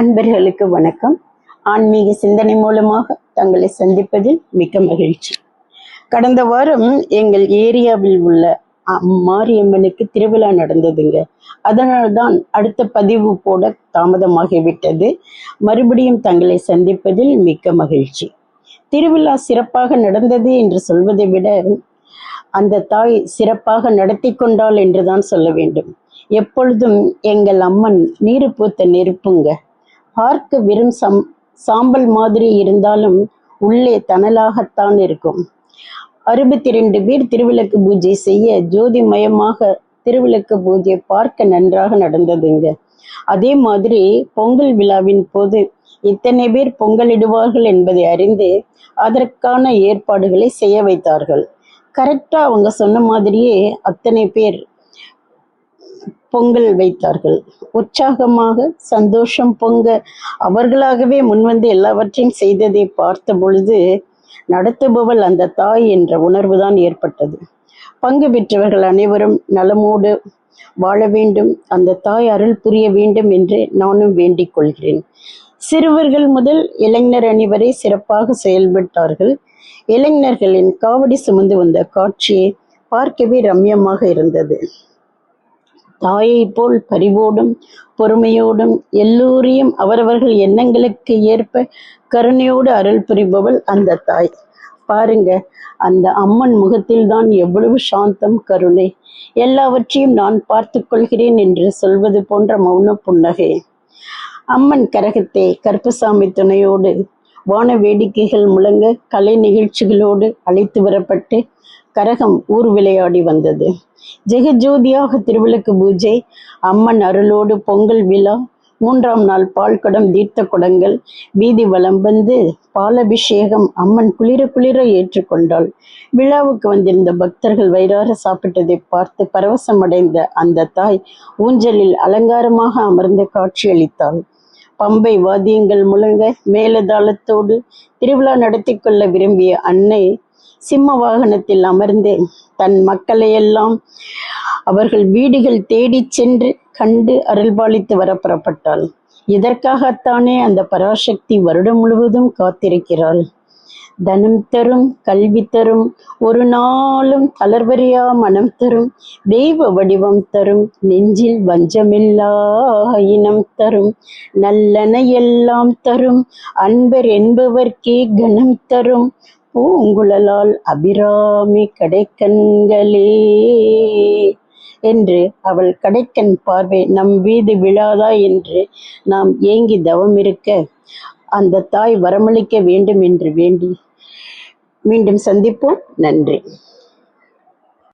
அன்பர்களுக்கு வணக்கம். ஆன்மீக சிந்தனை மூலமாக தங்களை சந்திப்பதில் மிக்க மகிழ்ச்சி. கடந்த வாரம் எங்கள் ஏரியாவில் உள்ள மாரியம்மனுக்கு திருவிழா நடந்ததுங்க. அதனால்தான் அடுத்த பதிவு போட தாமதமாகிவிட்டது. மறுபடியும் தங்களை சந்திப்பதில் மிக்க மகிழ்ச்சி. திருவிழா சிறப்பாக நடந்தது என்று சொல்வதை விட அந்த தாய் சிறப்பாக நடத்தி கொண்டாள் என்றுதான் சொல்ல வேண்டும். எப்பொழுதும் எங்கள் அம்மன் நீரு பூத்த நெருப்புங்க. பார்க்க வெறும் சம் சாம்பல் மாதிரி இருந்தாலும் உள்ளே தணலாகத்தான் இருக்கும். அறுபத்தி ரெண்டு பேர் திருவிளக்கு பூஜை செய்ய ஜோதிமயமாக திருவிளக்கு பூஜை பார்க்க நன்றாக நடந்ததுங்க. அதே மாதிரி பொங்கல் விழாவின் போது இத்தனை பேர் பொங்கலிடுவார்கள் என்பதை அறிந்து அதற்கான ஏற்பாடுகளை செய்ய வைத்தார்கள். கரெக்டா அவங்க சொன்ன மாதிரியே அத்தனை பேர் பொங்கல் வைத்தார்கள். உற்சாகமாக சந்தோஷம் பொங்க அவர்களாகவே முன்வந்து எல்லாவற்றையும் செய்ததை பார்த்த பொழுது நடத்துபவள் அந்த தாய் என்ற உணர்வுதான் ஏற்பட்டது. பங்கு பெற்றவர்கள் அனைவரும் நலமோடு வாழ வேண்டும் அந்த தாய் அருள் புரிய வேண்டும் என்று நானும் வேண்டிக் கொள்கிறேன். சிறுவர்கள் முதல் இளைஞர் அணி வரை சிறப்பாக செயல்பட்டார்கள். இளைஞர்களின் காவடி சுமந்து வந்த காட்சியை பார்க்கவே ரம்யமாக இருந்தது. தாயைப் போல் பரிவோடும் பொறுமையோடும் எல்லோரையும் அவரவர்கள் எண்ணங்களுக்கு ஏற்ப கருணையோடு அருள் புரிபவள் அந்த தாய். பாருங்க அந்த அம்மன் முகத்தில் தான் எவ்வளவு சாந்தம் கருணை. எல்லாவற்றையும் நான் பார்த்துக் கொள்கிறேன் என்று சொல்வது போன்ற மௌன புன்னகை. அம்மன் கரகத்தை கருப்பசாமி துணையோடு வான வேடிக்கைகள் முழங்க கலை நிகழ்ச்சிகளோடு அழைத்து வரப்பட்டு கரகம் ஊர் விளையாடி வந்தது. ஜெகஜோதியாக திருவிளக்கு பூஜை அம்மன் அருளோடு பொங்கல் விழா மூன்றாம் நாள் பால் குடம் தீர்த்த குடங்கள் வீதி வலம் வந்து பாலபிஷேகம் அம்மன் குளிர குளிர ஏற்றுக்கொண்டாள் விழாவுக்கு வந்திருந்த பக்தர்கள் வயிறார சாப்பிட்டதை பார்த்து பரவசமடைந்த அந்த தாய் ஊஞ்சலில் அலங்காரமாக அமர்ந்து காட்சியளித்தாள். பம்பை வாத்தியங்கள் முழங்க மேலதாளத்தோடு திருவிழா நடத்தி கொள்ள விரும்பிய அன்னை சிம்ம வாகனத்தில் அமர்ந்து தன் மக்களையெல்லாம் அவர்கள் வீடுகள் தேடிச் சென்று கண்டு அருள்பாலித்து வர புறப்பட்டாள். இதற்காகத்தானே அந்த பராசக்தி வருடம் முழுவதும் காத்திருக்கிறாள். தனம் தரும் கல்வி தரும் ஒரு நாளும் தளர்வறியா மனம் தரும் தெய்வ வடிவம் தரும் நெஞ்சில் வஞ்சமில்லா இனம் தரும் நல்லன எல்லாம் தரும் அன்பர் என்பவர்க்கே கணம் தரும் பூங்குழலால் அபிராமி கடைக்கண்களே என்று அவள் கடைக்கண் பார்வை நம் வீடு விழாதா என்று நாம் ஏங்கி தவம் இருக்க அந்த தாய் வரமளிக்க வேண்டும் என்று வேண்டி மீண்டும் சந்திப்போம். நன்றி.